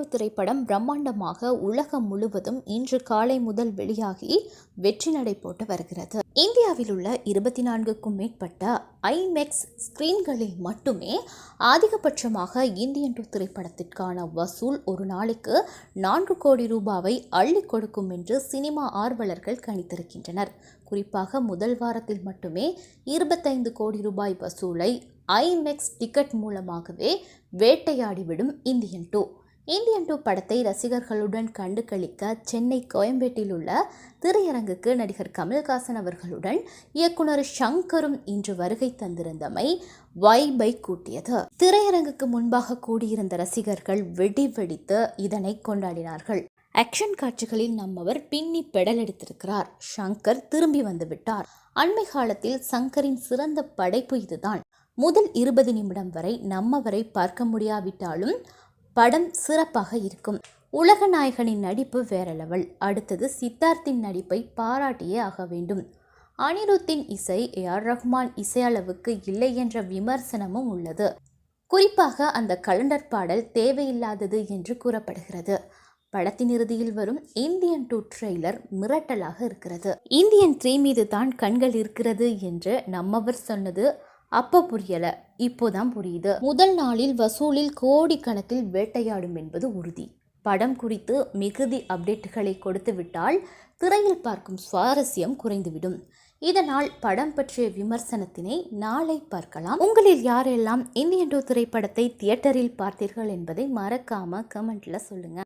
திரைப்படம் பிரம்மாண்டமாக உலகம் முழுவதும் இன்று காலை முதல் வெளியாகி வெற்றி நடை போட்டு வருகிறது. இந்தியாவில் உள்ள இருபத்தி நான்குக்கும் மேற்பட்ட ஐமெக்ஸ் ஸ்கிரீன்களில் மட்டுமே அதிகபட்சமாக இந்தியன் டூ திரைப்படத்திற்கான வசூல் ஒரு நாளைக்கு நான்கு கோடி ரூபாவை அள்ளி கொடுக்கும் என்று சினிமா ஆர்வலர்கள் கணித்திருக்கின்றனர். குறிப்பாக முதல் வாரத்தில் மட்டுமே இருபத்தைந்து கோடி ரூபாய் வசூலை ஐமெக்ஸ் டிக்கெட் மூலமாகவே வேட்டையாடிவிடும் இந்தியன் டூ. இந்தியன் டூ படத்தை ரசிகர்களுடன் கண்டு கழிக்க சென்னை கோயம்பேட்டில் உள்ள திரையரங்குக்கு நடிகர் கமல்ஹாசன் அவர்களுடன் இயக்குனர் ஷங்கரும் இன்று வருகை தந்திருந்தமை வைபை கூட்டியது. திரையரங்குக்கு முன்பாக கூடியிருந்த ரசிகர்கள் வெடி வெடித்து இதனை கொண்டாடினார்கள். ஆக்ஷன் காட்சிகளில் நம்மவர் பின்னி பெடல் எடுத்திருக்கிறார். ஷங்கர் திரும்பி வந்துவிட்டார் அண்மை காலத்தில் சங்கரின் சிறந்த படைப்பு இதுதான். முதல் இருபது நிமிடம் வரை நம்மவரை பார்க்க முடியாவிட்டாலும் படம் சிறப்பாக இருக்கும். உலக நாயகனின் நடிப்பு வேற லெவல். அடுத்தது சித்தார்த்தின் நடிப்பை பாராட்டியே ஆக வேண்டும். அனிருத்தின் இசை ஏ ஆர் ரஹ்மான் இசையளவுக்கு இல்லை என்ற விமர்சனமும் உள்ளது. குறிப்பாக அந்த கலண்டர் பாடல் தேவையில்லாதது என்று கூறப்படுகிறது. படத்தின் இறுதியில் வரும் இந்தியன் டூ ட்ரெய்லர் மிரட்டலாக இருக்கிறது. இந்தியன் த்ரீ மீது தான் கண்கள் இருக்கிறது என்று நம்மவர் சொன்னது அப்போ புரியல இப்போதான் புரியுது. முதல் நாளில் வசூலில் கோடிக்கணக்கில் வேட்டையாடும் என்பது உறுதி. படம் குறித்து மிகுதி அப்டேட்டுகளை கொடுத்து விட்டால் திரையில் பார்க்கும் சுவாரஸ்யம் குறைந்துவிடும். இதனால் படம் பற்றிய விமர்சனத்தினை நாளை பார்க்கலாம். உங்களில் யாரெல்லாம் இந்தியன் டூ திரைப்படத்தை தியேட்டரில் பார்த்தீர்கள் என்பதை மறக்காம கமெண்ட்ல சொல்லுங்க.